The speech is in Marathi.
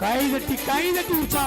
काही गट्टी काही गट्टी उच्चा